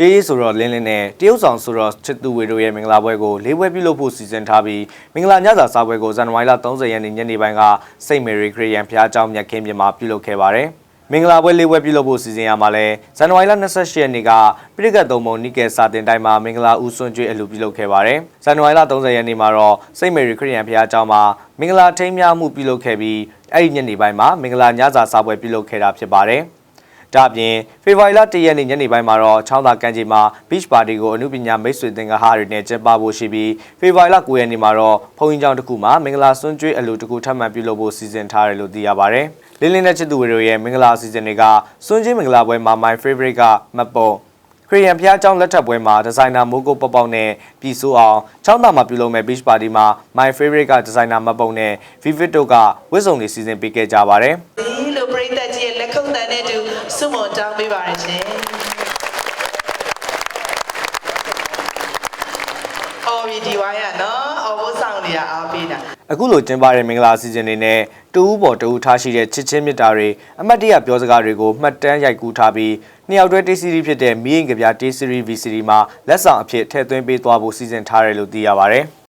တေးဆိုတော့လင်းလင်းနဲ့တရုတ်ဆောင်ဆိုတော့ချစ်သူဝေတို့ရဲ့မင်္ဂလာပွဲကိုလေးပွဲပြုလုပ်ဖို့စီစဉ်ထားပြီးမင်္ဂလာညစာစားပွဲကိုဇန်နဝါရီလ30ရက်နေ့ညနေပိုင်းကစိန့်မေရီခရစ်ယာန်ဘုရားကျောင်းမြတ်ခင်းပြင်မှာပြုလုပ်ခဲ့ပါတယ်။မင်္ဂလာပွဲလေးပွဲပြုလုပ်ဖို့စီစဉ်ရမှာလဲဇန်နဝါရီလ28ရက်နေ့ကပြိကတ်သုံးပုံနိကယ်စာတင်တိုင်းမှာမင်္ဂလာဦးစွန့်ကျွေးအလှူပြုလုပ်ခဲ့ပါတယ်။ဇန်နဝါရီလ30ရက်နေ့မှာတော့စိန့်မေရီခရစ်ယာန်ဘုရားကျောင်းမှာမင်္ဂလာထိမ်းမြှောက်မှုပြုလုပ်ခဲ့ပြီးအဲ့ဒီညနေပိုင်းမှာမင်္ဂလာညစာစားပွဲပြုလုပ်ခဲ့တာဖြစ်ပါတယ်။ ဒါ့အပြင်ဖေဖော်ဝါရီလ၁ရက်နေ့ညနေပိုင်းမှာတော့ချောင်းသာကမ်းခြေမှာ beach party ကိုအမှုပညာမိတ်ဆွေသင်္ကားတွေနဲ့ကျင်းပဖို့ရှိပြီးဖေဖော်ဝါရီလ9ရက်နေ့မှာတော့ဖုန်ကြီးကျောင်းတစ်ခုမှာမင်္ဂလာစွန်းကျွေးအလူတစ်ခုထပ်မံပြုလုပ်ဖို့စီစဉ်ထားတယ်လို့သိရပါတယ်။လင်းလင်းတဲ့ချစ်သူတွေရဲ့မင်္ဂလာအစီအစဉ်တွေကစွန်းကျွေးမင်္ဂလာပွဲမှာ my favorite ကမတ်ပုံခရီးယန်ဖျားကျောင်းလက်ထပ်ပွဲမှာဒီဇိုင်နာမိုးကုတ်ပေါက်ပေါက်နဲ့ပြည်စိုးအောင်ချောင်းသာမှာပြုလုပ်မဲ့ beach party မှာ my favorite ကဒီဇိုင်နာမတ်ပုံနဲ့ vivid တို့ကဝစ်စုံတွေစီစဉ်ပေးခဲ့ကြပါတယ်။ဒီလိုပ ရိသတ်ကြီးရဲ့လက်ခုပ်တန်နဲ့တူစွမွန်တောင်းပေးပါရရှင်။အော်ဗီဒီဝိုင်းရနော်။အော်ဘိုးဆောင်နေရအားပေးတာအခုလိုကျင်းပတဲ့မင်္ဂလာအစီအစဉ်တွေနဲ့တူဦးပေါ်တူဦးထားရှိတဲ့ချစ်ချင်းမြတ်တာတွေအမတ်တရပြောစကားတွေကိုမှတ်တမ်းရိုက်ကူးထားပြီးနှစ်ယောက်တွဲတေးစီရီဖြစ်တဲ့မီးရင်ကဗျာတေးစီရီ VCD မှာလက်ဆောင်အဖြစ်ထည့်သွင်းပေးသွားဖို့စီစဉ်ထားတယ်လို့သိရပါဗျ။